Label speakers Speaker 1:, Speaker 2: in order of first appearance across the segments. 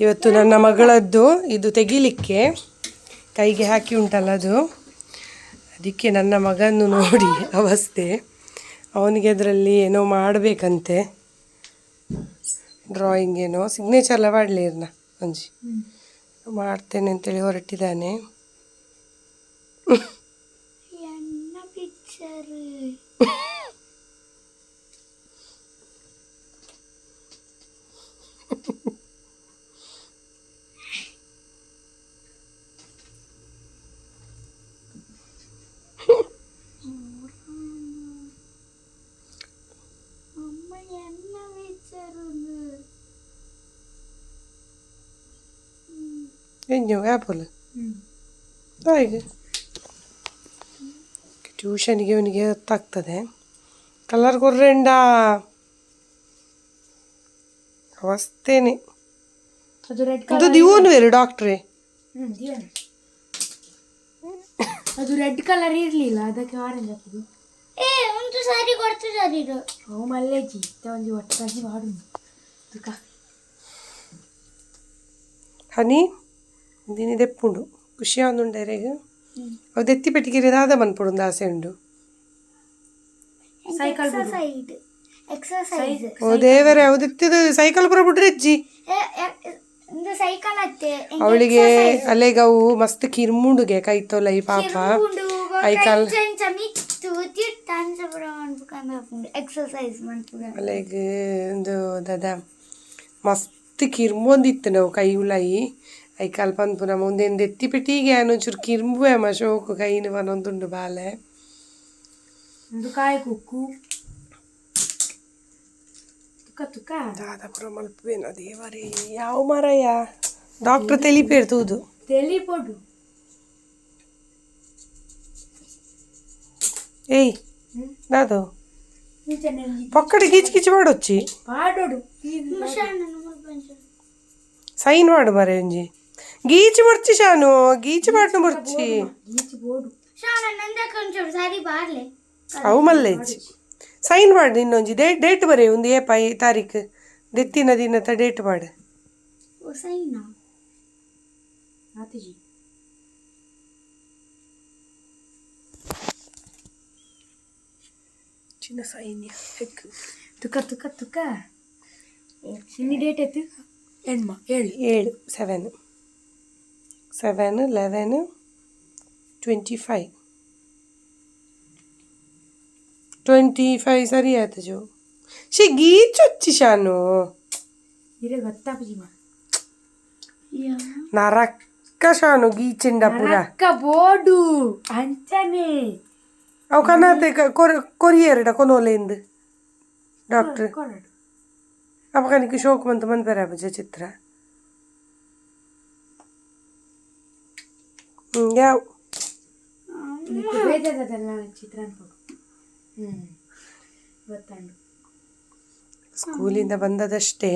Speaker 1: ಇವತ್ತು ನನ್ನ ಮಗಳದ್ದು ಇದು ತೆಗಿಲಿಕ್ಕೆ ಕೈಗೆ ಹಾಕಿ ಉಂಟಲ್ಲ ಅದು. ಅದಕ್ಕೆ ನನ್ನ ಮಗನ್ನು ನೋಡಿ ಅವಸ್ಥೆ. ಅವನಿಗೆ ಅದರಲ್ಲಿ ಏನೋ ಮಾಡಬೇಕಂತೆ. ಡ್ರಾಯಿಂಗ್ ಏನೋ ಸಿಗ್ನೇಚರ್ ಎಲ್ಲ ಮಾಡಲಿ ಇರ್ನ ಅಂಜಿ. ಮಾಡ್ತೇನೆ ಅಂತೇಳಿ ಹೊರಟಿದ್ದಾನೆ. ಎಂಜು ಆ್ಯಪಲ್ ಹಾಗೆ ಟ್ಯೂಷನ್ಗೆ ಅವನಿಗೆ ಹೊತ್ತಾಗ್ತದೆ ಕಲರ್ ಕೊರ್ರೆಂಡ ಅವಸ್ಥೆನೆ
Speaker 2: ಅದು
Speaker 1: ದಿವೋನು ಬೇರೆ ಡಾಕ್ಟ್ರೇ
Speaker 2: ಅದು ರೆಡ್ ಕಲರ್ ಇರಲಿಲ್ಲ ಅದಕ್ಕೆ ಆರೆಂಜ್ ಹಾಕಿದ್ದು.
Speaker 3: ಏ ಒಂದು ಸಾರಿ ಕೊಡ್ತಿದ್ದಾರೆ ಇದು.
Speaker 2: ಓ ಮಲ್ಲೇಜಿ. ಒಂಜಿ ಒಟ್ಟಾಗಿ ಮಾಡು
Speaker 1: ಹನಿ ದಿನ ದೆಪ್ಪುಂಡು ಖುಷಿಯಾಂದುಂಡು ಎರೆಗ್ ಅವು ದೆತ್ತಿ ಪೆಟ್ಟಿಗೆರೆ ದಾದ ಮನ್ಪೊಡು ಆಸೆ ಉಂಡು ಓ ದೇವರೇ ಅವು ದೆತ್ತಿದ ಸೈಕಲ್ ಬರಬಿಟ್ರೆ ಅಜ್ಜಿ ಅವಳಿಗೆ ಅಲೆಗವು ಮಸ್ತ್ ಕಿರ್ಮುಂಡುಗೆ ಕೈ ತೊಲೈ ಪಾಪ. ಐಕಾಲ್ ಅಲೆಗೆ ಒಂದು ದದ. ಮಸ್ತ್ ಕಿರ್ಮೊಂದಿತ್ತು ನಾವು ಕೈ ಉಲಾಯಿ. ಐಕಾಲ್ ಪನ್ಪುನ ಮುಂದೆ ಎತ್ತಿ ಪೆಟ್ಟಿಗೆ ಒಂಚೂರು ಕಿರ್ಮು ಅಮ್ಮ ಶೋಕು ಕೈನ ಬನ್ನೊಂದುಂಡು ಬಾಲೆ
Speaker 2: ಒಂದು ಕಾಯಿ ಕುಕ್ಕು ತುಕ ತುಕ
Speaker 1: ದಾದ ಪುರ ಮಲ್ಪೇನ ದೇವರೇ ಯಾವ ಮರಯ್ಯ ಡಾಕ್ಟರ್ ತೆಲಿಪೇರ್ ತೂದು
Speaker 2: ತೆಲಿ ಪೊಡು
Speaker 1: ಏಯ್
Speaker 2: ಹ್ಮ್.
Speaker 1: దాదు
Speaker 2: ನೀಚೆ ನೆಲ್ಲಿ
Speaker 1: పక్కడి గిచ్చి గిచ్చి వాడొచ్చి
Speaker 2: ಪಾಡೋಡು
Speaker 1: సైన్ వాడు మరి ఉంజి గీచి పడిచి షాను గీచి పడిన పడిచి
Speaker 2: ಈಚೆ ಬೋಡು
Speaker 3: ಶಾನ ನಂದ ಕೊಂಚೂರು ಸಾರಿ ಬಾರ್ಲೆ
Speaker 1: ಅವು ಮಲ್ಲೇಜಿ ಸೈನ್ ಮಾಡಿ ಇನ್ನೊಂಜಿ ಡೇಟ್ ಡೇಟ್ ಬರೀ ಒಂದು ಏಪ ಈ ತಾರೀಕು ದೆತ್ತಿನ ದಿನದ ಡೇಟ್ ಮಾಡು
Speaker 3: ಹೊಸೈನ
Speaker 2: ಆತಿಜಿ
Speaker 1: ಚಿನ್ನ ಸೈನ್ಯ ಹೆಕ್
Speaker 2: ತುಕ ತುಕ ತುಕ ಇನ್ನು ಡೇಟ್ ಎತ್ತು ಹೆಣ್ಮ ಹೇಳಿ
Speaker 1: ಏಳು seven
Speaker 2: seven eleven twenty
Speaker 1: five twenty five సరి
Speaker 2: అవుతుంది చూ షే
Speaker 1: గీచొచ్చిశాను నరక్కశాను గీచిండప్పుడా బోర్డు అంచనే
Speaker 2: ఒక
Speaker 1: కొరియర్ కొనోలేంది డాక్టర్ అప్పకానికి శోకమంతమంది పెరాబజ చిత్ర ಯಾವ? ಸ್ಕೂಲಿಂದ ಬಂದದಷ್ಟೇ.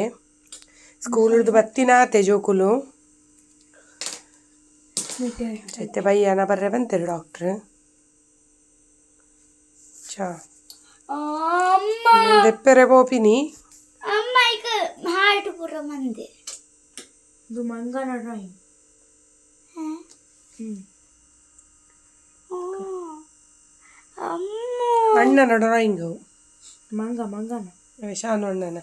Speaker 1: ಸ್ಕೂಲ್ದು ಬತ್ತಿನಾತೆ ಜೋಕುಲು ಜೊತೆ ಬಯ್ಯನ ಬರ್ರೆ ಬಂತೇರು ಡಾಕ್ಟ್ರ್. ಚಾ
Speaker 3: ಅಮ್ಮ!
Speaker 1: ದೆಪ್ಪೆರೆ
Speaker 3: ಈಗ ಹಾರ್ಟ್ ಪುರ ಮಂದಿ.
Speaker 2: ಇದು ಮಂಗನ ಡ್ರಾಯಿಂಗ್.
Speaker 1: ಅಣ್ಣನ ಡ್ರಾಯಿಂಗು
Speaker 2: ಮಂಗ ಮಂಗನ.
Speaker 1: ಶಾನು ಅಣ್ಣನ.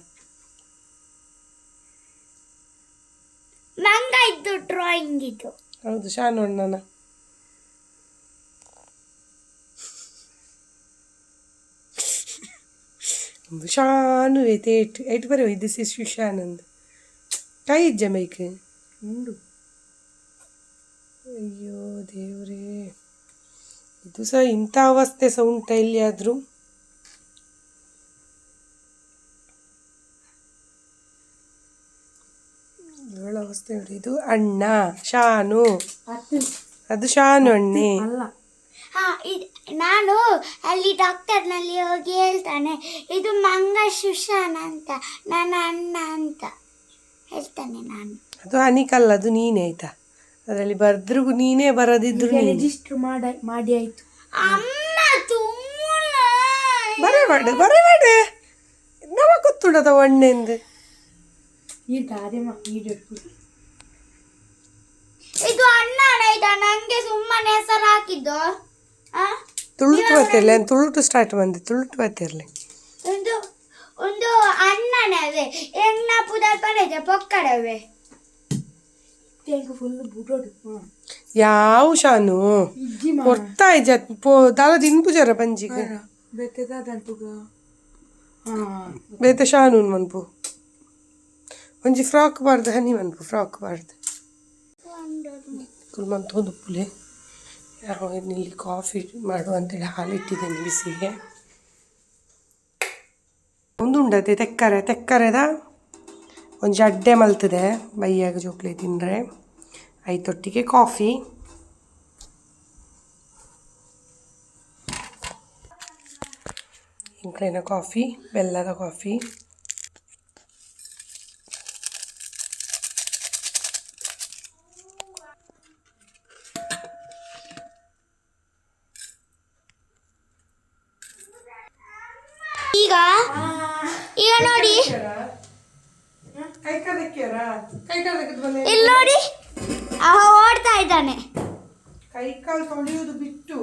Speaker 3: ಮಂಗ ಇದ್ದು ಡ್ರಾಯಿಂಗ್ ಇದು.
Speaker 1: ಹೌದು ಶಾನು ಅಣ್ಣನ. ಶಾನು ಐತೆ ಏಟ್ ಏಟ್ ಬರೀ ದಿಸ್ ಇಸ್ ಶಾನಂದ್. ಕೈ ಇಜ್ಜ ಮೈಕ್
Speaker 2: ಉಂಡು.
Speaker 1: ಅಯ್ಯೋ ದೇವ್ರೇ. ಇದು ಸಹ ಇಂಥ ಅವಸ್ಥೆ ಸಹ ಉಂಟ ಎಲ್ಲಿಯಾದರೂ? ಏಳು ಅವಸ್ಥೆ ನೋಡಿ ಇದು ಅಣ್ಣ ಶಾನು. ಅದು ಶಾನು ಅಣ್ಣೆ.
Speaker 2: ಅಲ್ಲ.
Speaker 3: ಹಾ ಇದು ನಾನು ಅಲ್ಲಿ ಡಾಕ್ಟರ್ನಲ್ಲಿ ಹೋಗಿ ಹೇಳ್ತಾನೆ. ಇದು ಮಂಗ ಶುಶಾನ್ ಅಂತ ನನ್ನ ಅಣ್ಣ ಅಂತ ಹೇಳ್ತಾನೆ ನಾನು.
Speaker 1: ಅದು ಅನಿಕಲ್ಲ ಅದು ನೀನೇ ಆಯ್ತಾ? ಅದರಲ್ಲಿ ಬರೆದ್ರಿಗೂ ನೀನೇ ಬರದಿದ್ರು
Speaker 2: ರಿಜಿಸ್ಟರ್ ಮಾಡಿ ಮಾಡಿ ಆಯ್ತು.
Speaker 1: ಬರಬೇಡ ಬರಬೇಡ ನಮ ಗೊತ್ತುಡದ ಒಣ್ಣೆಂದು.
Speaker 2: ಈ ದಾರಿಮ ಇದು ಅಣ್ಣ ಇದು
Speaker 3: ನಂಗೆ ಸುಮ್ಮನೆ ಹೆಸರು ಹಾಕಿದ್ದು.
Speaker 1: ತುಳುಟು ಬರ್ತಿರ್ಲಿ ತುಳುಟು ಸ್ಟಾರ್ಟ್ ಬಂದೆ ತುಳುಟು ಬರ್ತಿರ್ಲಿ
Speaker 3: ಒಂದು ಒಂದು ಅಣ್ಣನವೇ. ಹೆಣ್ಣ ಪುದರ್ ಪಡೆದ ಪೊಕ್ಕಡವೇ.
Speaker 2: ಫುಲ್ ಬುಡೋಡು.
Speaker 1: ಯಾವ ಶಾನು? ಕೊಡ್ತಾ ಜತ್ ಪೋ ದಾಲ ದಿನ್ಪು ಜರ ಪಂಜಿಗೆ.
Speaker 2: ಬೆತ್ತದಾದಂತುಗ ಶಾನು
Speaker 1: ಬೇತೆ ಶಾನೂನ್ ಮನ್ಪು. ಒಂಜಿ ಫ್ರಾಕ್ ಬಾರ್ದು ಹನಿ ಮನ್ಪು ಫ್ರಾಕ್ ಬಾರ್ದು. ಕುಲ್ಮಂತ ಒಂದು ಪುಲೆ ಯಾವ ಇಲ್ಲಿ ಕಾಫಿ ಮಾಡು ಅಂತೇಳಿ ಹಾಲಿಟ್ಟಿದ್ದೇನೆ ಬಿಸಿಗೆ ಒಂದು ಉಂಡತೆ ತೆಕ್ಕರೆ ತೆಕ್ಕರೆದ? ಒಂದು ಜಡ್ಡೆ ಮಲ್ತಿದೆ, ಬೈಯಾಗ ಜೋಕ್ಲಿ ತಿಂದರೆ. ಐತೊಟ್ಟಿಗೆ ಕಾಫಿ. ಇಂಕ್ಲಿನ ಕಾಫಿ, ಬೆಲ್ಲದ ಕಾಫಿ.
Speaker 3: ಈಗ? ಈಗ ನೋಡಿ
Speaker 1: ಕೈ ಕಾಲಕ್ಕಿಯರ ಕೈ ಕಾಲಕ್ಕೆ
Speaker 3: ಇಲ್ಲಿ ನೋಡಿ. ಅವ ಓಡ್ತಾ ಇದ್ದಾನೆ.
Speaker 1: ಕೈ ಕಾಲು ತೊಳೆಯುವುದು ಬಿಟ್ಟು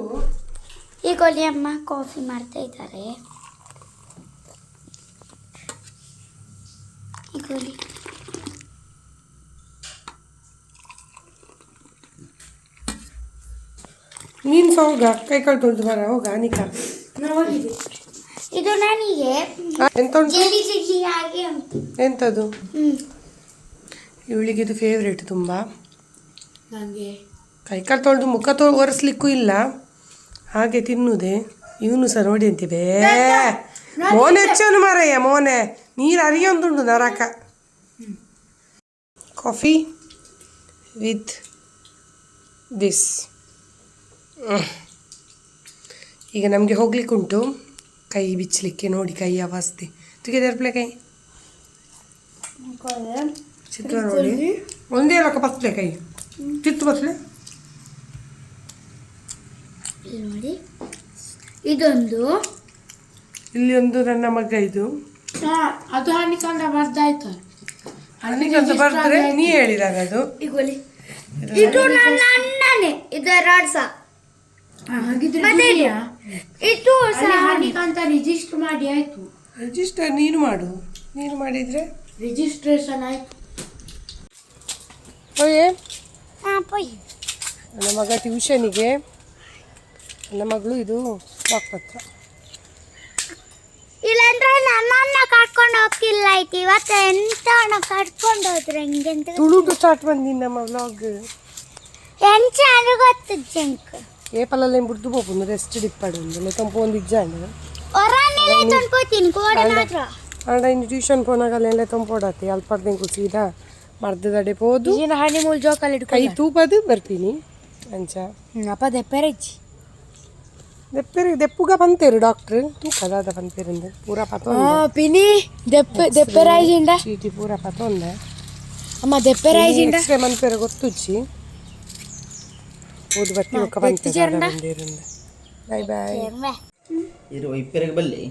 Speaker 3: ಈಗ ಒಲಿ ಅಮ್ಮ ಕಾಫಿ ಮಾಡ್ತಾ ಇದ್ದಾರೆ. ಈಗ ಒಲಿ.
Speaker 1: ನೀನು ಸಹ ಹೋಗ. ಕೈ ಕಾಲು ತೊಳೆದು ಬರ. ಹೋಗ ಅನಿಕಾ.
Speaker 3: ಇದು ನನಗೆ
Speaker 1: ಎಂತ ಉಂಟು?
Speaker 3: ಜೆಲಿ ಜೆಲಿ ಆಗಿ ಉಂಟು.
Speaker 1: ಎಂಥದ್ದು ಇವಳಿಗೆ ಇದು ಫೇವ್ರೇಟ್ ತುಂಬ.
Speaker 2: ನನಗೆ
Speaker 1: ಕೈ ಕಾಲು ತೊಳೆದು ಮುಖ ತೊ ಒರೆಸ್ಲಿಕ್ಕೂ ಇಲ್ಲ. ಹಾಗೆ ತಿನ್ನುದೆ. ಇವನು ಸಹ ನೋಡಿ ಅಂತೀವಿ ಮೋನೆ ಹೆಚ್ಚನು ಮಾರಯ್ಯ ಮೋನೆ. ನೀರು ಅರಿಯೊಂದುಂಟು ನರಕ. ಕಾಫಿ ವಿತ್ ದಿಸ್ ಈಗ ನಮಗೆ ಹೋಗ್ಲಿಕ್ಕುಂಟು. ಕೈ ಬಿಚ್ಚಲಿಕ್ಕೆ ನೋಡಿ ಕೈ ಅವಸ್ಥೆ. ತುಗೆದರ್ಪ್ಲೆ ಕೈ. ಚಿತ್ರ ನೋಡಿ ಒಂದೇ ಲಕ್ಕ ಬತ್ತಲೆ ಕೈ. ತಿತ್ತು ಬತ್ತಲೆ
Speaker 3: ಇಲ್ಲಿ ನೋಡಿ. ಇದೊಂದು.
Speaker 1: ಇಲ್ಲಿ ಒಂದು ನನ್ನ ಮಗ ಇದು.
Speaker 2: ಅದು ಹಾನಿಕಂದ ಬರ್ದಾಯ್ತು.
Speaker 1: ಅಲ್ಲಿಗಂತ ಬರ್ತಾರೆ. ನೀ ಹೇಳಿದಾಗ ಅದು.
Speaker 3: ಇದು ನನ್ನ ಅಣ್ಣನೇ. ಇದು ಎರಡು ಸಹ
Speaker 2: ಹಾಗಿದ್ರೆ
Speaker 3: ಮತ್ತೆ ಇದು ಸಹ
Speaker 2: ಹಾನಿಕಂತ ರಿಜಿಸ್ಟರ್ ಮಾಡಿ ಆಯ್ತು.
Speaker 1: ರಿಜಿಸ್ಟರ್ ನೀನು ಮಾಡು. ನೀನು ಮಾಡಿದರೆ
Speaker 2: ರಿಜಿಸ್ಟ್ರೇಷನ್ ಆಯ್ತು.
Speaker 1: ಓಯೇ
Speaker 3: ಹಾ ಪೊಯ್.
Speaker 1: ನನ್ನ ಮಗ ಟ್ಯೂಷನಿಗೆ ನನ್ನ ಮಗಳು ಇದು ವಾಕ್ಪತ್ರ.
Speaker 3: ಇಲ್ಲಾಂದ್ರೆ ನನ್ನನ್ನ ಕರ್ಕೊಂಡು ಹೋಗ್ತಿಲ್ಲ ಆಯ್ತು. ಇವತ್ತು ಎಂತ ಅಣ್ಣ ಕರ್ಕೊಂಡು ಹೋದ್ರೆ ಹೆಂಗೆ ಅಂತ
Speaker 1: ತುಳುದು ಸ್ಟಾರ್ಟ್ ಬಂದಿ ನಮ್ಮ ವ್ಲಾಗ್
Speaker 3: ಎಂಚ ಅದು ಗೊತ್ತು ಜಂಕ್
Speaker 1: ಏಪಲಲ್ಲಿ ಬಿಡ್ದು ಹೋಗ್ಬೋದು ರೆಸ್ಟ್ ಡಿಪ್ಪಡು ಒಂದು ತಂಪು ಒಂದು ಇಜ್ಜಾಂಡು
Speaker 3: ಹೊರನೆಲ್ಲ ತಂದ್ಕೋತೀನಿ ಕೋಡೆ ಮಾತ್ರ
Speaker 1: ಆಂಡ ಇನ್ನು ಟ್ಯೂಷನ್ ಪೋನಾಗಲ್ಲೆಲ್ಲ ತಂಪೋಡತ್ತೆ ಅಲ್ಪರ್ದಿಂಕು ಸೀದಾ ಮರ್ದದಡೆ ಪೋದು
Speaker 2: ಈಗಿನ ಹಾನಿ ಮೂಲ ಜೋಕಾಲಿ
Speaker 1: ಕೈ ತೂಪದು ಬರ್ತೀನಿ ಅಂಚ
Speaker 2: ಅಪ್ಪ ದೆಪ್ಪೆರಜ್ಜಿ
Speaker 1: ದೆಪ್ಪೆರಿ ದೆಪ್ಪುಗ ಬಂತೇರು ಡಾಕ್ಟ್ರ್ ತೂಕದಾದ ಬಂತೇರಿಂದು ಪೂರ ಪತ
Speaker 2: ಪಿನಿ ದೆಪ್ಪೆ ದೆಪ್ಪೆರಾಯ್ಜಿಂಡ
Speaker 1: ಚೀಟಿ ಪೂರ ಪತ ಒಂದೆ
Speaker 2: ಅಮ್ಮ ದೆಪ್ಪೆರಾಯ್ಜಿಂಡ
Speaker 1: ಎಕ್ಸ್ರೇ ಮನ್ಪೇರ ಗೊತ್ತುಚ್ಚಿ ಓದು ಬತ್ತಿ ಒಕ್ಕ ಬಂತೇರಿಂದ ಬಾಯ್ ಬಾಯ್
Speaker 4: ಇದು ವೈಪರಿಗೆ ಬಲ್ಲಿ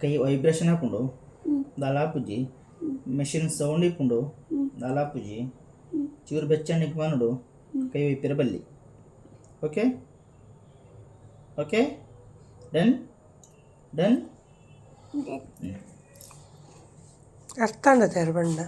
Speaker 4: ಕೈ ವೈಬ್ರೇಷನ್ ಹಾಕೊಂಡು ದಾಲಾಪುಜಿ ಮೆಷಿನ್ ಸೌಂಡ್ ಇಕ್ಕೊಂಡು ದಾಲಾಪುಜಿ ಚೂರು ಬೆಚ್ಚಣ್ಣಿಗೆ ಮಾನುಡು ಕೈ ವೈಪಿರಬಲ್ಲಿ ಓಕೆ ಓಕೆ ಡನ್ ಡನ್
Speaker 1: ಅರ್ಥ ಅಂದ ಬಣ್ಣ?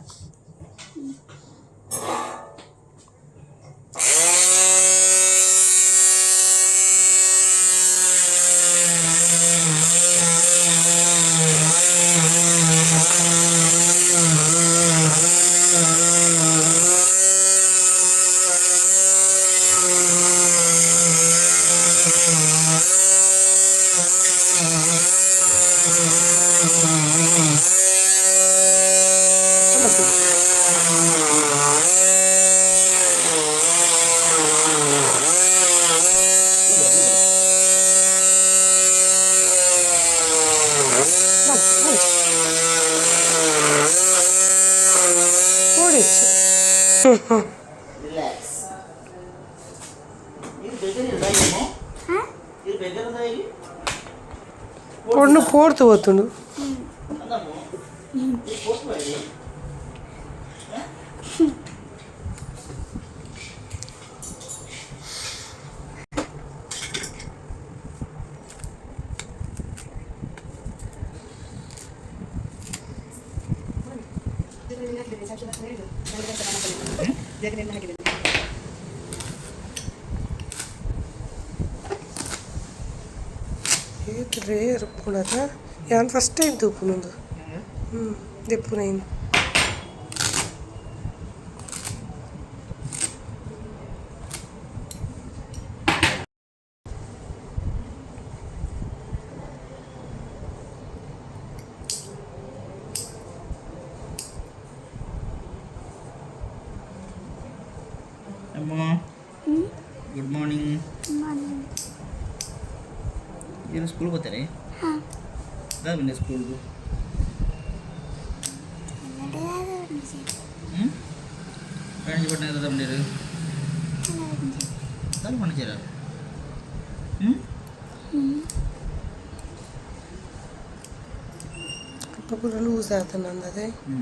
Speaker 4: ఎంత
Speaker 1: పోతుండు ರೇರ್ ಪುಣದ?
Speaker 4: ഞാൻ ഫസ്റ്റ് ടൈം തൂക്കുന്നുണ്ട് തൂപ്പു ಫ್ರೆಂಡ್ಸ್ ಬಟ್ಟೆ ದಾದ ಬಂದಿರು ದಾದ ಮಾಡ್ತೀರ ಹ್ಞೂ
Speaker 1: ಅಪ್ಪ ಪೂರ ಲೂಸ್ ಆತ ನಂದದೆ
Speaker 4: ಹ್ಞೂ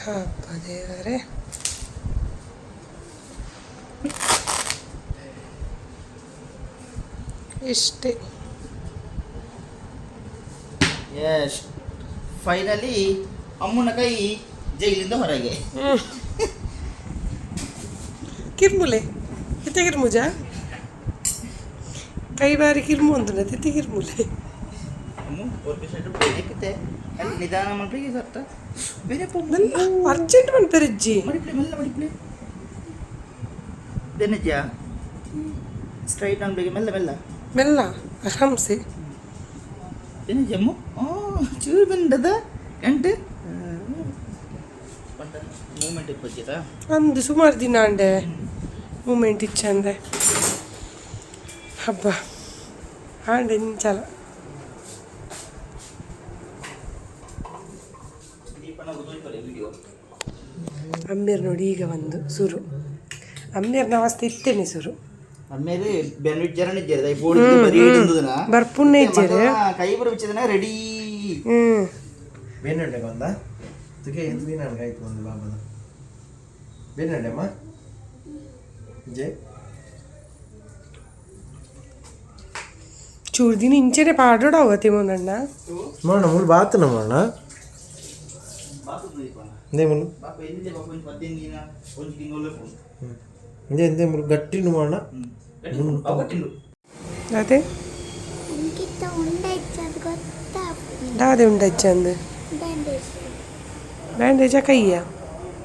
Speaker 1: ಹಬ್ಬ ದೇವರೇ ಇಷ್ಟೇ
Speaker 4: ಎಸ್ ಫೈನಲಿ ಅಮ್ಮನ ಕೈ ಜೈಲಿಂದ ಹೊರಗೆ.
Speaker 1: ಕಿರ್ಮುಲೆ ಇತ್ತೆ ಕಿರ್ಮುಜ? ಕೈ ಬಾರಿ ಕಿರ್ಮು ಅಂತು ತಿತ್ತಿ ಕಿರ್ಮುಲೆ?
Speaker 4: ನಿಧಾನ ಮಾಡ್ಲಿಕ್ಕೆ ಸರ್ತ ಬೇರೆ
Speaker 1: ಅರ್ಜೆಂಟ್ ಅರ್ಜೆಂಟ್ ಮನ್ಪೆರಜ್ಜಿ
Speaker 4: ಮಡಿಪ್ಲೆ ಮೆಲ್ಲ ಮಡಿಪ್ಲೆ. ದೇನಿಜ್ಜ ಸ್ಟ್ರೈಟ್ ಅನ್ಬೇಕು ಮೆಲ್ಲ ಮೆಲ್ಲ.
Speaker 1: ಮೆಲ್ಲ ಆರಾಮ್ಸೆ
Speaker 4: ಏನು ಅಮ್ಮ ಆ ಚೂರು ಬಂದದ. ಗಂಟೆ
Speaker 1: ಅಂದು ಸುಮಾರು ದಿನ ಅಂಡೆ ಮೂಮೆಂಟ್ ಇಚ್ಚಂದೆ ಹಬ್ಬ. ಆಂಡೆ
Speaker 4: ನಿಂಚಲ.
Speaker 1: ಅಮ್ಮೀರ್ ನೋಡಿ ಈಗ ಒಂದು ಸುರು. ಅಮ್ಮೀರ್ನ ಅವಸ್ಥೆ ಇತ್ತೇನೆ ಸುರು.
Speaker 4: ಆಮೇಲೆ ಬೆನ್ವಿಟ್ ಜನ ಇದ್ದಾರೆ ಫೋನ್ ಬರೀ ಹಿಡಿದುದನ
Speaker 1: ಬರ್ಪುನ್ನೆ ಇಜ್ಜೆರೆ
Speaker 4: ಕೈ ಬರ ಬಿಚ್ಚಿದನ ರೆಡಿ
Speaker 1: ಹ್ಞೂ
Speaker 5: ಬೇನಡ್ಡೆ ಬಂದ ತುಕೆ ಎಂತ ದಿನ ಆಯ್ತು ಒಂದು ಬಾಬದ ಬೇನಡ್ಡೆ ಅಮ್ಮ ಜೈ
Speaker 1: ಚೂರು ದಿನ ಇಂಚೆನೆ ಪಾಡೋಡಾವತಿ ಮೊನ್ನಣ್ಣ
Speaker 5: ಮಾಡೋಣ ಮುಳು ಬಾತನ ಮಾಡೋಣ ಇಂದೇ ಮುಳು
Speaker 4: ಬಾಪ ಎಲ್ಲಿದೆ ಬಾಪ ಒಂದು ಪತ್ತೇನು ದಿನ ಒಂದು ತಿಂಗಳು
Speaker 5: ಇಂದೇ ಇಂದೇ ಮುಳು ಗಟ್ಟಿನು ಮಾಡೋಣ
Speaker 4: ಅವತ್ತಿಂದು
Speaker 1: ಅದೇ
Speaker 3: എനിക്കിത്ത ഉണ്ടായിച്ചത് ಗೊತ್ತಾಗ್ತದೆ
Speaker 1: ದಾದೆ ಉಂಡಜ್ಜಂದು
Speaker 3: ಬ್ಯಾಂಡೇಜ್
Speaker 1: ಬ್ಯಾಂಡೇಜ ಕೈಯ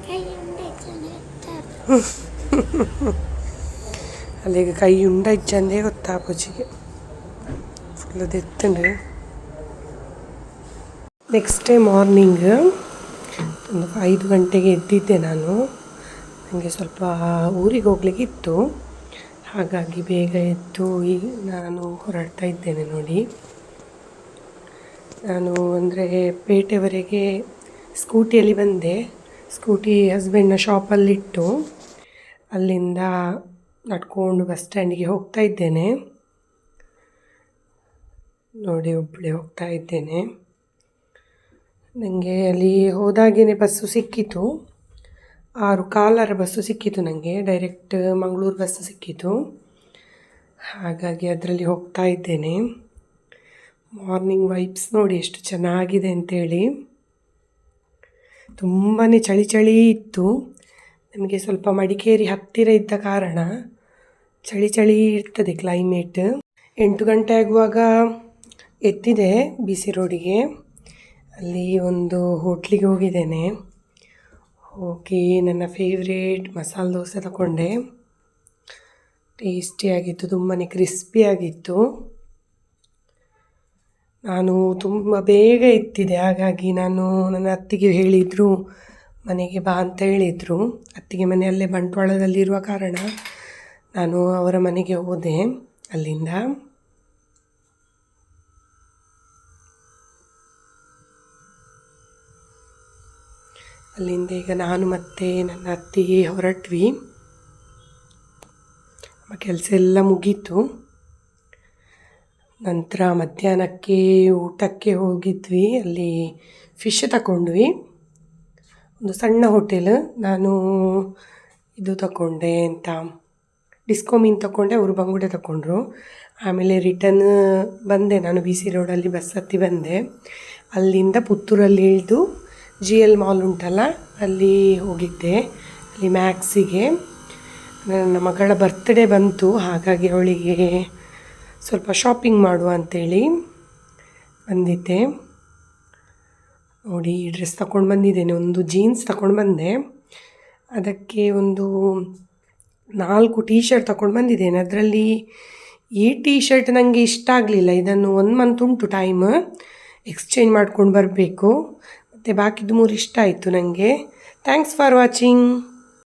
Speaker 3: ಕೈ ഉണ്ടായിച്ചത് ಗೊತ್ತಾಗ್ತದೆ
Speaker 1: ಅಲ್ಲಿಗೆ ಕೈ ಉಂಡಜ್ಜಂದೇ ಗೊತ್ತಾಪೋಚಿಗೆ ಫುಲ್ ದೆತ್ತುಂಡು ನೆಕ್ಸ್ಟ್ ಡೇ ಮಾರ್ನಿಂಗ್ ಒಂದು ಐದು ಗಂಟೆಗೆ ಎದ್ದಿದ್ದೆ ನಾನು ನನಗೆ ಸ್ವಲ್ಪ ಊರಿಗೆ ಹೋಗ್ಲಿಕ್ಕಿತ್ತು ಹಾಗಾಗಿ ಬೇಗ ಎದ್ದು ಈಗ ನಾನು ಹೊರಡ್ತಾ ಇದ್ದೇನೆ ನೋಡಿ. ನಾನು ಅಂದರೆ ಪೇಟೆವರೆಗೆ ಸ್ಕೂಟಿಯಲ್ಲಿ ಬಂದೆ. ಸ್ಕೂಟಿ ಹಸ್ಬೆಂಡ್ನ ಶಾಪಲ್ಲಿಟ್ಟು ಅಲ್ಲಿಂದ ನಡ್ಕೊಂಡು ಬಸ್ ಸ್ಟ್ಯಾಂಡಿಗೆ ಹೋಗ್ತಾ ಇದ್ದೇನೆ. ನೋಡಿ ಒಬ್ಬಳೇ ಹೋಗ್ತಾ ಇದ್ದೇನೆ. ನನಗೆ ಅಲ್ಲಿ ಹೋದಾಗೇ ಬಸ್ಸು ಸಿಕ್ಕಿತು. ಆರು ಕಾಲರ ಬಸ್ಸು ಸಿಕ್ಕಿತು ನನಗೆ ಡೈರೆಕ್ಟ್ ಮಂಗಳೂರು ಬಸ್ಸು ಸಿಕ್ಕಿತು. ಹಾಗಾಗಿ ಅದರಲ್ಲಿ ಹೋಗ್ತಾ ಇದ್ದೇನೆ. ಮಾರ್ನಿಂಗ್ ವೈಬ್ಸ್ ನೋಡಿ ಎಷ್ಟು ಚೆನ್ನಾಗಿದೆ ಅಂತೇಳಿ. ತುಂಬಾ ಚಳಿ ಚಳಿ ಇತ್ತು. ನಮಗೆ ಸ್ವಲ್ಪ ಮಡಿಕೇರಿ ಹತ್ತಿರ ಇದ್ದ ಕಾರಣ ಚಳಿ ಚಳಿ ಇರ್ತದೆ ಕ್ಲೈಮೇಟ್ ಎಂಟು ಗಂಟೆ ಆಗುವಾಗ ಎತ್ತಿದೆ ಬಿ ಸಿ ರೋಡಿಗೆ. ಅಲ್ಲಿ ಒಂದು ಹೋಟ್ಲಿಗೆ ಹೋಗಿದ್ದೇನೆ. ಹೋಗಿ ನನ್ನ ಫೇವ್ರೇಟ್ ಮಸಾಲೆ ದೋಸೆ ತಗೊಂಡೆ ಟೇಸ್ಟಿಯಾಗಿತ್ತು ತುಂಬಾ ಕ್ರಿಸ್ಪಿಯಾಗಿತ್ತು ನಾನು ತುಂಬ ಬೇಗ ಇತ್ತಿದೆ ಹಾಗಾಗಿ ನಾನು ನನ್ನ ಅತ್ತಿಗೆ ಹೇಳಿದರು, ಮನೆಗೆ ಬಾ ಅಂತ ಹೇಳಿದರು. ಅತ್ತಿಗೆ ಮನೆಯಲ್ಲೇ ಬಂಟ್ವಾಳದಲ್ಲಿರುವ ಕಾರಣ ನಾನು ಅವರ ಮನೆಗೆ ಹೋದೆ ಅಲ್ಲಿಂದ. ಅಲ್ಲಿಂದ ಈಗ ನಾನು ಮತ್ತು ನನ್ನ ಅತ್ತಿ ಹೊರಟ್ವಿ. ನಮ್ಮ ಕೆಲಸ ಎಲ್ಲ ಮುಗೀತು. ನಂತರ ಮಧ್ಯಾಹ್ನಕ್ಕೆ ಊಟಕ್ಕೆ ಹೋಗಿದ್ವಿ. ಅಲ್ಲಿ ಫಿಶ್ ತಗೊಂಡ್ವಿ ಒಂದು ಸಣ್ಣ ಹೋಟೆಲ್. ನಾನು ಇದು ತಗೊಂಡೆ ಅಂತ. ಡಿಸ್ಕೋ ಮೀನು ತಗೊಂಡೆ ಅವರು ಬಂಗುಡೆ ತಗೊಂಡ್ರು ಆಮೇಲೆ ರಿಟರ್ನ್ ಬಂದೆ. ನಾನು ಬಿ ಸಿ ರೋಡಲ್ಲಿ ಬಸ್ ಹತ್ತಿ ಬಂದೆ. ಅಲ್ಲಿಂದ ಪುತ್ತೂರಲ್ಲಿ ಇಳಿದು ಜಿ ಎಲ್ ಮಾಲ್ ಉಂಟಲ್ಲ, ಅಲ್ಲಿ ಹೋಗಿದ್ದೆ. ಅಲ್ಲಿ ಮ್ಯಾಕ್ಸಿಗೆ ನನ್ನ ಮಗಳ ಬರ್ತ್ಡೇ ಬಂತು, ಹಾಗಾಗಿ ಅವಳಿಗೆ ಸ್ವಲ್ಪ ಶಾಪಿಂಗ್ ಮಾಡುವ ಅಂತೇಳಿ ಬಂದಿದ್ದೆ. ನೋಡಿ, ಈ ಡ್ರೆಸ್ ತಗೊಂಡು ಬಂದಿದ್ದೇನೆ, ಒಂದು ಜೀನ್ಸ್ ತಗೊಂಡು ಬಂದೆ. ಅದಕ್ಕೆ ಒಂದು ನಾಲ್ಕು ಟೀ ಶರ್ಟ್ ತಗೊಂಡು ಬಂದಿದ್ದೇನೆ. ಅದರಲ್ಲಿ ಈ ಟೀ ಶರ್ಟ್ ನನಗೆ ಇಷ್ಟ ಆಗಲಿಲ್ಲ. ಇದನ್ನು ಒನ್ ಮಂತ್ ಉಂಟು ಟೈಮ್ ಎಕ್ಸ್ಚೇಂಜ್ ಮಾಡ್ಕೊಂಡು ಬರಬೇಕು. ಮತ್ತು ಬಾಕಿದು ಮೂರು ಇಷ್ಟ ಆಯಿತು ನನಗೆ ಥ್ಯಾಂಕ್ಸ್ ಫಾರ್ ವಾಚಿಂಗ್